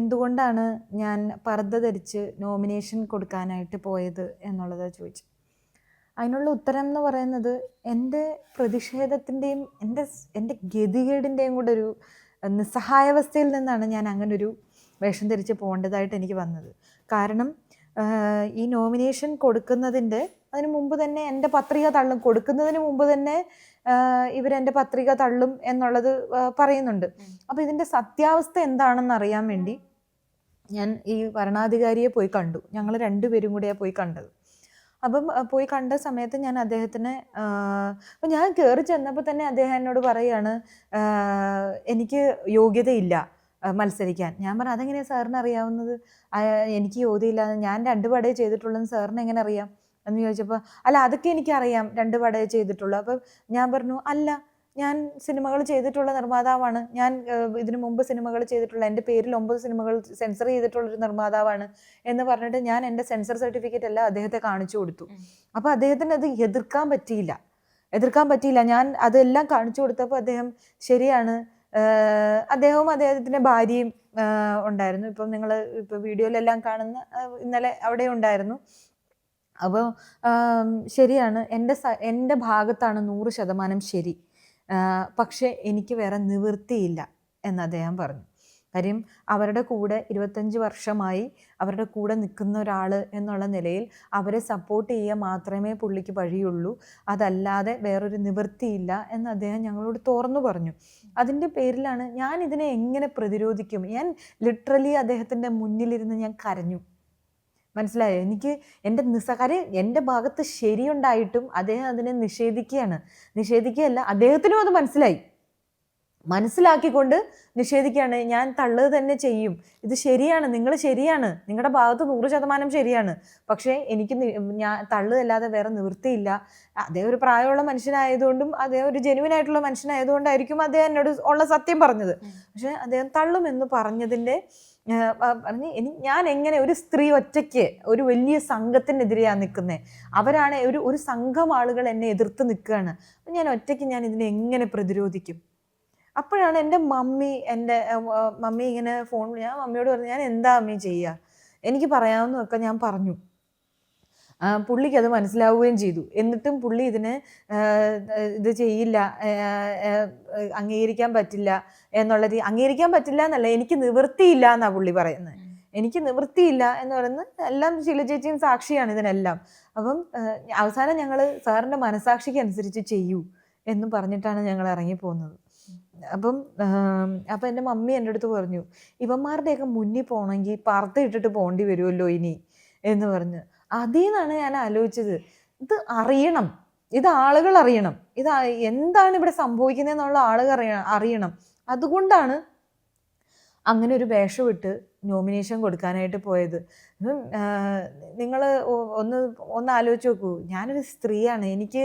എന്തുകൊണ്ടാണ് ഞാൻ പർദ്ദ ധരിച്ച് നോമിനേഷൻ കൊടുക്കാനായിട്ട് പോയത് എന്നുള്ളത് ചോദിച്ചു അതിനുള്ള ഉത്തരം എന്ന് പറയുന്നത് എന്റെ പ്രതിഷേധത്തിന്റെയും എന്റെ എന്റെ ഗതികേടിന്റെയും കൂടെ ഒരു നിസ്സഹായാവസ്ഥയിൽ നിന്നാണ് ഞാൻ അങ്ങനെ ഒരു വേഷം ധരിച്ച് പോകേണ്ടതായിട്ട് എനിക്ക് വന്നത്. കാരണം ഈ നോമിനേഷൻ കൊടുക്കുന്നതിന്റെ അതിന് മുമ്പ് തന്നെ എന്റെ പത്രിക തള്ളും കൊടുക്കുന്നതിന് മുമ്പ് തന്നെ ഇവരെന്റെ പത്രിക തള്ളും എന്നുള്ളത് പറയുന്നുണ്ട്. അപ്പോൾ ഇതിന്റെ സത്യാവസ്ഥ എന്താണെന്ന് അറിയാൻ വേണ്ടി ഞാൻ ഈ വരണാധികാരിയെ പോയി കണ്ടു. ഞങ്ങൾ രണ്ടുപേരും കൂടിയാണ് പോയി കണ്ടത്. അപ്പം പോയി കണ്ട സമയത്ത് ഞാൻ അദ്ദേഹത്തിന് അപ്പം ഞാൻ കയറി ചെന്നപ്പോൾ തന്നെ അദ്ദേഹം എന്നോട് പറയാണ് എനിക്ക് യോഗ്യതയില്ല മത്സരിക്കാൻ. ഞാൻ പറഞ്ഞു അതെങ്ങനെയാണ് സാറിന് അറിയാവുന്നത്? എനിക്ക് യോഗ്യതയില്ല ഞാൻ രണ്ട് പടേ ചെയ്തിട്ടുള്ളതെന്ന് സാറിന് എങ്ങനെ അറിയാം? എന്ന് ചോദിച്ചപ്പോൾ അല്ല അതൊക്കെ എനിക്കറിയാം രണ്ട് പടേ ചെയ്തിട്ടുള്ളൂ. അപ്പം ഞാൻ പറഞ്ഞു അല്ല ഞാൻ സിനിമകൾ ചെയ്തിട്ടുള്ള നിർമ്മാതാവാണ്. ഞാൻ ഇതിനു മുമ്പ് സിനിമകൾ ചെയ്തിട്ടുള്ള എന്റെ പേരിൽ ഒമ്പത് സിനിമകൾ സെൻസർ ചെയ്തിട്ടുള്ള ഒരു നിർമ്മാതാവാണ് എന്ന് പറഞ്ഞിട്ട് ഞാൻ എന്റെ സെൻസർ സർട്ടിഫിക്കറ്റ് എല്ലാം അദ്ദേഹത്തെ കാണിച്ചു കൊടുത്തു. അപ്പോൾ അദ്ദേഹത്തിന് അത് എതിർക്കാൻ പറ്റിയില്ല. എതിർക്കാൻ പറ്റിയില്ല. ഞാൻ അതെല്ലാം കാണിച്ചു കൊടുത്തപ്പോൾ അദ്ദേഹം ശരിയാണ് അദ്ദേഹവും അദ്ദേഹത്തിന്റെ ഭാര്യയും ഉണ്ടായിരുന്നു. ഇപ്പം നിങ്ങൾ ഇപ്പോൾ വീഡിയോയിലെല്ലാം കാണുന്ന ഇന്നലെ അവിടെ ഉണ്ടായിരുന്നു. അപ്പോൾ ശരിയാണ്. എന്റെ എന്റെ ഭാഗത്താണ് നൂറ് ശതമാനം ശരി. പക്ഷേ എനിക്ക് വേറെ നിവൃത്തിയില്ല എന്ന് അദ്ദേഹം പറഞ്ഞു. കാര്യം അവരുടെ കൂടെ ഇരുപത്തഞ്ച് വർഷമായി അവരുടെ കൂടെ നിൽക്കുന്ന ഒരാൾ എന്നുള്ള നിലയിൽ അവരെ സപ്പോർട്ട് ചെയ്യുക മാത്രമേ പുള്ളിക്ക് വഴിയുള്ളൂ. അതല്ലാതെ വേറൊരു നിവൃത്തിയില്ല എന്ന് അദ്ദേഹം ഞങ്ങളോട് തുറന്നു പറഞ്ഞു. അതിന്റെ പേരിലാണ് ഞാൻ ഇതിനെ എങ്ങനെ പ്രതിരോധിക്കും? ഞാൻ ലിറ്ററലി അദ്ദേഹത്തിന്റെ മുന്നിലിരുന്ന് ഞാൻ കരഞ്ഞു. മനസ്സിലായോ? എനിക്ക് എന്റെ നിസ്സകാര്യം എന്റെ ഭാഗത്ത് ശരിയുണ്ടായിട്ടും അദ്ദേഹം അതിനെ നിഷേധിക്കുകയാണ്. നിഷേധിക്കുകയല്ല അദ്ദേഹത്തിനും അത് മനസ്സിലായി. മനസ്സിലാക്കിക്കൊണ്ട് നിഷേധിക്കുകയാണ്. ഞാൻ തള്ളത് തന്നെ ചെയ്യും. ഇത് ശരിയാണ് നിങ്ങൾ ശരിയാണ്. നിങ്ങളുടെ ഭാഗത്ത് നൂറ് ശതമാനം ശരിയാണ്. പക്ഷേ എനിക്ക് ഞാൻ തള്ളതല്ലാതെ വേറെ നിവൃത്തിയില്ല. അദ്ദേഹം ഒരു പ്രായമുള്ള മനുഷ്യനായതുകൊണ്ടും അദ്ദേഹം ഒരു ജെനുവിൻ ആയിട്ടുള്ള മനുഷ്യനായതുകൊണ്ടായിരിക്കും അദ്ദേഹം എന്നോട് ഉള്ള സത്യം പറഞ്ഞത്. പക്ഷേ അദ്ദേഹം തള്ളുമെന്ന് പറഞ്ഞതിന്റെ പറഞ്ഞ് ഇനി ഞാൻ എങ്ങനെ ഒരു സ്ത്രീ ഒറ്റയ്ക്ക് ഒരു വലിയ സംഘത്തിനെതിരെയാണ് നിൽക്കുന്നത് അവരാണ് ഒരു ഒരു സംഘം ആളുകൾ എന്നെ എതിർത്ത് നിൽക്കുകയാണ്. ഞാൻ ഒറ്റയ്ക്ക് ഞാൻ ഇതിനെ എങ്ങനെ പ്രതിരോധിക്കും? അപ്പോഴാണ് എന്റെ മമ്മി എന്റെ മമ്മി ഇങ്ങനെ ഫോൺ ഞാൻ മമ്മിയോട് പറഞ്ഞു ഞാൻ എന്താ അമ്മി ചെയ്യുക എനിക്ക് പറയാവുന്നതൊക്കെ ഞാൻ പറഞ്ഞു. പുള്ളിക്ക് അത് മനസ്സിലാവുകയും ചെയ്തു. എന്നിട്ടും പുള്ളി ഇതിന് ഇത് ചെയ്യില്ല അംഗീകരിക്കാൻ പറ്റില്ല എന്നുള്ളത് അംഗീകരിക്കാൻ പറ്റില്ല എന്നല്ല എനിക്ക് നിവൃത്തിയില്ല എന്നാണ് പുള്ളി പറയുന്നത്. എനിക്ക് നിവൃത്തിയില്ല എന്ന് പറയുന്നത് എല്ലാം ശീല ചേച്ചിയും സാക്ഷിയാണ് ഇതിനെല്ലാം. അപ്പം അവസാനം ഞങ്ങൾ സാറിന്റെ മനസാക്ഷിക്ക് അനുസരിച്ച് ചെയ്യൂ എന്ന് പറഞ്ഞിട്ടാണ് ഞങ്ങൾ ഇറങ്ങിപ്പോകുന്നത് അപ്പം അപ്പം എന്റെ മമ്മി എന്റെ അടുത്ത് പറഞ്ഞു ഇവന്മാരുടെയൊക്കെ മുന്നിൽ പോകണമെങ്കിൽ പർദ്ദ ഇട്ടിട്ട് പോകേണ്ടി വരുമല്ലോ ഇനി എന്ന് പറഞ്ഞ്. അതിൽ നിന്നാണ് ഞാൻ ആലോചിച്ചത്. ഇത് അറിയണം. ഇത് ആളുകൾ അറിയണം. ഇത് എന്താണ് ഇവിടെ സംഭവിക്കുന്നത് എന്നുള്ള ആളുകൾ അറിയണം. അതുകൊണ്ടാണ് അങ്ങനെ ഒരു വേഷം ഇട്ട് നോമിനേഷൻ കൊടുക്കാനായിട്ട് പോയത്. നിങ്ങൾ ഒന്ന് ഒന്ന് ആലോചിച്ച് നോക്കൂ. ഞാനൊരു സ്ത്രീയാണ്. എനിക്ക്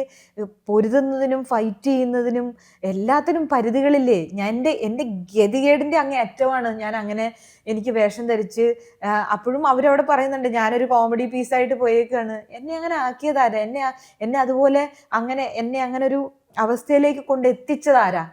പൊരുതുന്നതിനും ഫൈറ്റ് ചെയ്യുന്നതിനും എല്ലാത്തിനും പരിധികളില്ലേ? ഞാൻ എന്റെ എന്റെ ഗതികേടിന്റെ അങ്ങേ അറ്റമാണ് ഞാൻ അങ്ങനെ എനിക്ക് വേഷം ധരിച്ച് അപ്പോഴും അവരവിടെ പറയുന്നുണ്ട് ഞാനൊരു കോമഡി പീസായിട്ട് പോയേക്കാണ്. എന്നെ അങ്ങനെ ആക്കിയതാരാ? എന്നെ എന്നെ അതുപോലെ അങ്ങനെ എന്നെ അങ്ങനെ ഒരു അവസ്ഥയിലേക്ക് കൊണ്ടെത്തിച്ചതാരാ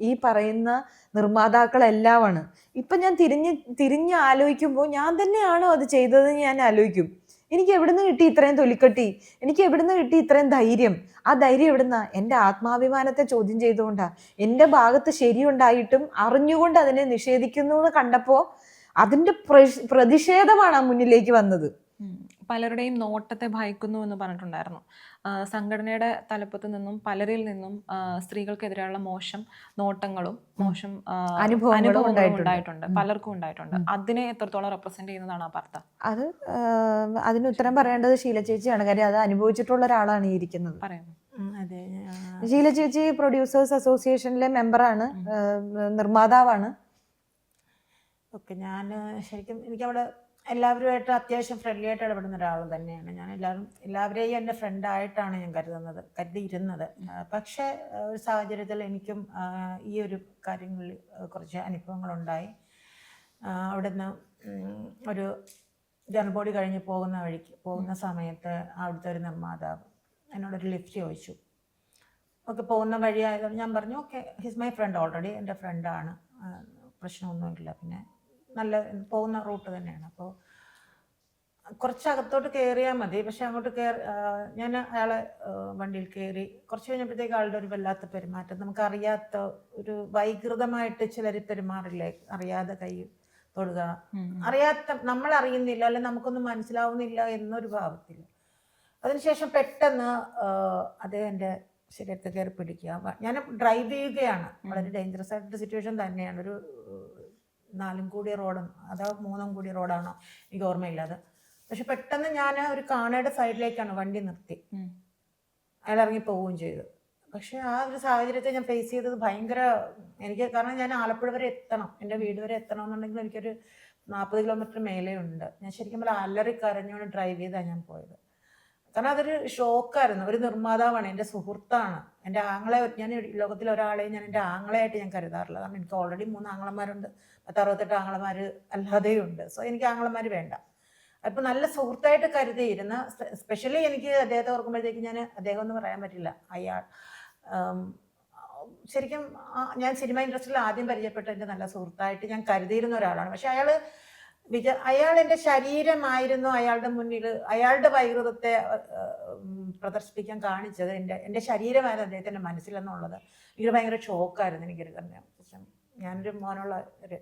ഈ പറയുന്ന നിർമ്മാതാക്കളെല്ലാമാണ്. ഇപ്പം ഞാൻ തിരിഞ്ഞ് തിരിഞ്ഞ് ആലോചിക്കുമ്പോൾ ഞാൻ തന്നെയാണോ അത് ചെയ്തതെന്ന് ഞാൻ ആലോചിക്കും. എനിക്ക് എവിടുന്ന് കിട്ടി ഇത്രയും തൊലിക്കട്ടി? എനിക്ക് എവിടുന്ന് കിട്ടി ഇത്രയും ധൈര്യം? ആ ധൈര്യം എവിടുന്നാ? എന്റെ ആത്മാഭിമാനത്തെ ചോദ്യം ചെയ്തുകൊണ്ടാ. എന്റെ ഭാഗത്ത് ശരിയുണ്ടായിട്ടും അറിഞ്ഞുകൊണ്ട് അതിനെ നിഷേധിക്കുന്നു എന്ന് കണ്ടപ്പോൾ അതിന്റെ പ്രതിഷേധമാണ് മുന്നിലേക്ക് വന്നത്. പലരുടെയും നോട്ടത്തെ ഭയക്കുന്നു എന്ന് പറഞ്ഞിട്ടുണ്ടായിരുന്നു. സംഘടനയുടെ തലപ്പത്ത് നിന്നും പലരിൽ നിന്നും സ്ത്രീകൾക്കെതിരെയുള്ള മോശം നോട്ടങ്ങളും മോശം അനുഭവങ്ങളും ഉണ്ടായിട്ടുണ്ട്. പലർക്കും ഉണ്ടായിട്ടുണ്ട്. അതിനെ എത്രത്തോളം റെപ്രസെന്റ് ചെയ്യുന്നതാണ് ആ വാർത്ത? അത് അതിന് ഉത്തരം പറയേണ്ടത് ശീല ചേച്ചിയാണ്. കാര്യം അത് അനുഭവിച്ചിട്ടുള്ള ഒരാളാണ് ഈ ഇരിക്കുന്നത്. പറയുന്നത് അതെ ശീല ചേച്ചി പ്രൊഡ്യൂസേഴ്സ് അസോസിയേഷനിലെ മെമ്പറാണ് നിർമ്മാതാവാണ്. ഓക്കെ ഞാൻ ശരിക്കും എനിക്ക് എനിക്കവിടെ എല്ലാവരുമായിട്ട് അത്യാവശ്യം ഫ്രണ്ട്ലി ആയിട്ട് ഇടപെടുന്ന ഒരാൾ തന്നെയാണ്. ഞാൻ എല്ലാവരും എല്ലാവരെയും എന്റെ ഫ്രണ്ടായിട്ടാണ് ഞാൻ കരുതുന്നത് കരുതിയിരുന്നത്. പക്ഷേ ഒരു സാഹചര്യത്തിൽ എനിക്കും ഈ ഒരു കാര്യങ്ങളിൽ കുറച്ച് അനുഭവങ്ങളുണ്ടായി അവിടുന്ന് ഒരു ജനറൽ ബോഡി കഴിഞ്ഞ് പോകുന്ന വഴിക്ക് പോകുന്ന സമയത്ത് അവിടുത്തെ ഒരു നിർമ്മാതാവ് എന്നോടൊരു ലിഫ്റ്റ് ചോദിച്ചു. ഓക്കെ പോകുന്ന വഴിയായതുകൊണ്ട് ഞാൻ പറഞ്ഞു okay his my friend already എന്റെ ഫ്രണ്ടാണ് പ്രശ്നമൊന്നുമില്ല. പിന്നെ നല്ല പോകുന്ന റൂട്ട് തന്നെയാണ്. അപ്പോൾ കുറച്ച് അകത്തോട്ട് കയറിയാൽ മതി. പക്ഷെ അങ്ങോട്ട് കയറി ഞാൻ അയാളെ വണ്ടിയിൽ കയറി കുറച്ച് കഴിഞ്ഞപ്പോഴത്തേക്ക് ആളുടെ ഒരു വല്ലാത്ത പെരുമാറ്റം. നമുക്കറിയാത്ത ഒരു വൈകൃതമായിട്ട് ചിലർ പെരുമാറില്ലേ? അറിയാതെ കൈ തൊടുക അറിയാത്ത നമ്മൾ അറിയുന്നില്ല അല്ലെ നമുക്കൊന്നും മനസ്സിലാവുന്നില്ല എന്നൊരു ഭാവത്തിൽ. അതിനുശേഷം പെട്ടെന്ന് അദ്ദേഹം എന്റെ ശരീരത്തിൽ കയറി പിടിക്കുക. ഞാൻ ഡ്രൈവ് ചെയ്യുകയാണ്. വളരെ ഡേഞ്ചറസ് ആയിട്ടുള്ള സിറ്റുവേഷൻ തന്നെയാണ്. ഒരു നാലും കൂടിയ റോഡും അതോ മൂന്നും കൂടിയ റോഡാണോ എനിക്ക് ഓർമ്മയില്ലാതെ. പക്ഷെ പെട്ടെന്ന് ഞാൻ ഒരു കാണയുടെ സൈഡിലേക്കാണ് വണ്ടി നിർത്തി. അയാൾ ഇറങ്ങി പോവുകയും ചെയ്തു. പക്ഷെ ആ ഒരു സാഹചര്യത്തെ ഞാൻ ഫേസ് ചെയ്തത് ഭയങ്കര എനിക്ക് കാരണം ഞാൻ ആലപ്പുഴ വരെ എത്തണം എന്റെ വീട് വരെ എത്തണം എന്നുണ്ടെങ്കിൽ എനിക്കൊരു നാൽപ്പത് കിലോമീറ്റർ മേലെ ഉണ്ട് ഞാൻ ശരിക്കും പറഞ്ഞാൽ അലറി കരഞ്ഞുകൊണ്ട് ഡ്രൈവ് ചെയ്താണ് ഞാൻ പോയത്. കാരണം അതൊരു ഷോക്കായിരുന്നു. ഒരു നിർമ്മാതാവാണ് എന്റെ സുഹൃത്താണ്. എന്റെ ആങ്ങളെ ഞാൻ ലോകത്തിലെ ഒരാളെയും ഞാൻ എന്റെ ആങ്ങളെയായിട്ട് ഞാൻ കരുതാറില്ല കാരണം എനിക്ക് ഓൾറെഡി മൂന്ന് ആങ്ങളമാരുണ്ട്. പത്ത് അറുപത്തെട്ട് ആങ്ങളമാർ അല്ലാതെയും ഉണ്ട് സോ എനിക്ക് ആങ്ങളമാർ വേണ്ട. അപ്പം നല്ല സുഹൃത്തായിട്ട് കരുതിയിരുന്ന സ്പെഷ്യലി എനിക്ക് അദ്ദേഹത്തെ ഓർക്കുമ്പോഴത്തേക്ക് ഞാൻ അദ്ദേഹം ഒന്നും പറയാൻ പറ്റില്ല. അയാൾ ശരിക്കും ഞാൻ സിനിമ ഇൻഡസ്ട്രിയിൽ ആദ്യം പരിചയപ്പെട്ട എന്റെ നല്ല സുഹൃത്തായിട്ട് ഞാൻ കരുതിയിരുന്ന ഒരാളാണ്. പക്ഷെ അയാൾ വിച അയാൾ എന്റെ ശരീരമായിരുന്നു അയാളുടെ മുന്നിൽ അയാളുടെ വൈകൃതത്തെ പ്രദർശിപ്പിക്കാൻ കാണിച്ചത്. എന്റെ എന്റെ ശരീരമായിരുന്നു അദ്ദേഹത്തിന്റെ മനസ്സിലെന്നുള്ളത്. എനിക്ക് ഭയങ്കര ഷോക്കായിരുന്നു എനിക്കൊരു കാരണം. ഞാനൊരു മോനുള്ള ഒരു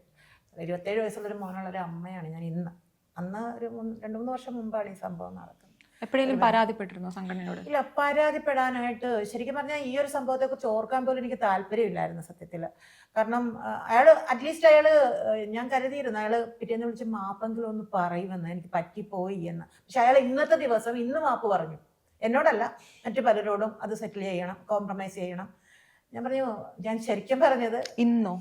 ഇരുപത്തേഴ് വയസ്സുള്ള ഒരു മോനുള്ള ഒരു അമ്മയാണ് ഞാൻ ഇന്ന്. അന്ന് ഒരു രണ്ട് മൂന്ന് വർഷം മുമ്പാണ് ഈ സംഭവം നടക്കുന്നത്. എപ്പോഴെങ്കിലും പരാതിപ്പെട്ടിരുന്നോ സംഘടനയോട്? ഇല്ല പരാതിപ്പെടാനായിട്ട് ശരിക്കും പറഞ്ഞാൽ ഈ ഒരു സംഭവത്തെ കുറിച്ച് ഓർക്കാൻ പോലും എനിക്ക് താല്പര്യമില്ലായിരുന്നു സത്യത്തിൽ കാരണം അയാൾ അറ്റ്ലീസ്റ്റ് അയാൾ ഞാൻ കരുതിയിരുന്നു അയാൾ പിറ്റേന്ന് വിളിച്ച് മാപ്പെങ്കിലും ഒന്ന് പറയുമെന്ന് എനിക്ക് പറ്റിപ്പോയി എന്ന്. പക്ഷെ അയാൾ ഇന്നത്തെ ദിവസം ഇന്ന് മാപ്പ് പറഞ്ഞു. എന്നോടല്ല മറ്റു പലരോടും അത് സെറ്റിൽ ചെയ്യണം കോംപ്രമൈസ് ചെയ്യണം. ഞാൻ പറഞ്ഞു ഞാൻ ശരിക്കും പറഞ്ഞത് ഇന്നോ?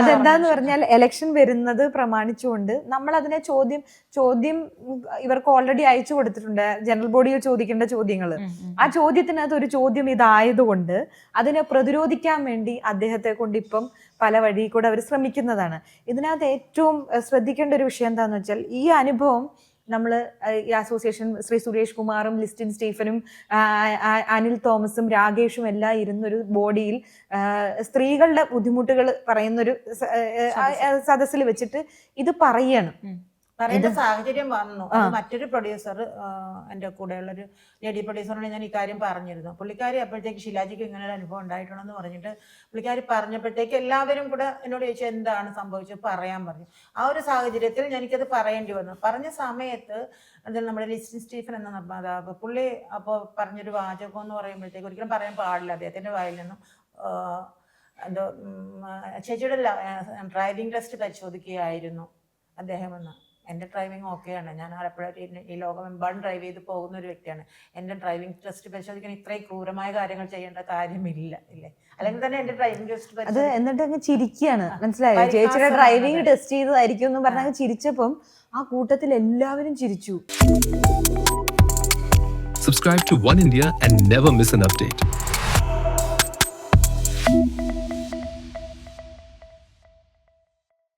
അതെന്താന്ന് പറഞ്ഞാൽ എലക്ഷൻ വരുന്നത് പ്രമാണിച്ചുകൊണ്ട് നമ്മൾ അതിനെ ചോദ്യം ചോദ്യം ഇവർക്ക് ഓൾറെഡി അയച്ചു കൊടുത്തിട്ടുണ്ട്. ജനറൽ ബോഡിയിൽ ചോദിക്കേണ്ട ചോദ്യങ്ങൾ. ആ ചോദ്യത്തിനകത്ത് ഒരു ചോദ്യം ഇതായതുകൊണ്ട് അതിനെ പ്രതിരോധിക്കാൻ വേണ്ടി അദ്ദേഹത്തെ കൊണ്ട് ഇപ്പം പല വഴി കൂടെ അവർ ശ്രമിക്കുന്നതാണ്. ഇതിനകത്ത് ഏറ്റവും ശ്രദ്ധിക്കേണ്ട ഒരു വിഷയം എന്താണെന്ന് വെച്ചാൽ ഈ അനുഭവം നമ്മൾ ഈ അസോസിയേഷൻ ശ്രീ സുരേഷ് കുമാറും ലിസ്റ്റിൻ സ്റ്റീഫനും അനിൽ തോമസും രാകേഷും എല്ലാം ഇരുന്നൊരു ബോഡിയിൽ സ്ത്രീകളുടെ ബുദ്ധിമുട്ടുകൾ പറയുന്നൊരു സദസ്സിൽ. വെച്ചിട്ട് ഇത് പറയാണ്. പറയേണ്ട സാഹചര്യം വന്നു. അത് മറ്റൊരു പ്രൊഡ്യൂസർ എന്റെ കൂടെയുള്ളൊരു ലേഡി പ്രൊഡ്യൂസറിനോട് ഞാൻ ഇക്കാര്യം കാര്യം പറഞ്ഞിരുന്നു. പുള്ളിക്കാരി അപ്പോഴത്തേക്ക് ശിലാജിക്ക് ഇങ്ങനെ ഒരു അനുഭവം ഉണ്ടായിട്ടുണ്ടെന്ന് പറഞ്ഞിട്ട് പുള്ളിക്കാരി പറഞ്ഞപ്പോഴത്തേക്ക് എല്ലാവരും കൂടെ എന്നോട് ചോദിച്ചു എന്താണ് സംഭവിച്ചത്? പറയാൻ പറഞ്ഞു. ആ ഒരു സാഹചര്യത്തിൽ എനിക്കത് പറയേണ്ടി വന്നു. പറഞ്ഞ സമയത്ത് അതിൽ നമ്മുടെ ലിസ്റ്റിൻ സ്റ്റീഫൻ എന്ന നിർമ്മാതാവ് പുള്ളി അപ്പോൾ പറഞ്ഞൊരു വാചകം എന്ന് പറയുമ്പോഴത്തേക്ക് ഒരിക്കലും പറയാൻ പാടില്ല. അദ്ദേഹത്തിന്റെ വായിൽ നിന്നും എന്തോ ചേച്ചിയുടെ ഡ്രൈവിംഗ് ടെസ്റ്റ് പരിശോധിക്കുകയായിരുന്നു അദ്ദേഹം എന്ന് എന്റെ ഡ്രൈവിംഗ് ഓക്കെയാണ് ഞാൻ ആലപ്പുഴ ഈ- ലോകമെമ്പാടും ഡ്രൈവ് ചെയ്ത് പോകുന്ന ഒരു വ്യക്തിയാണ്. എന്റെ ഡ്രൈവിംഗ് ടെസ്റ്റ് പരിശോധിക്കാൻ ഇത്രയും ക്രൂരമായ കാര്യങ്ങൾ ചെയ്യേണ്ട കാര്യമില്ല ഇല്ലേ? അല്ലെങ്കിൽ തന്നെ എന്റെ ഡ്രൈവിംഗ് ടെസ്റ്റ് അത് എന്നിട്ട് അങ്ങ് ചിരിക്കുകയാണ്. മനസ്സിലായോ? ചേച്ചിയുടെ ഡ്രൈവിംഗ് ടെസ്റ്റ് ചെയ്തതായിരിക്കും എന്ന് പറഞ്ഞാൽ അങ്ങ് ചിരിച്ചപ്പം ആ കൂട്ടത്തിൽ എല്ലാവരും ചിരിച്ചു. Subscribe to One India and never miss an update.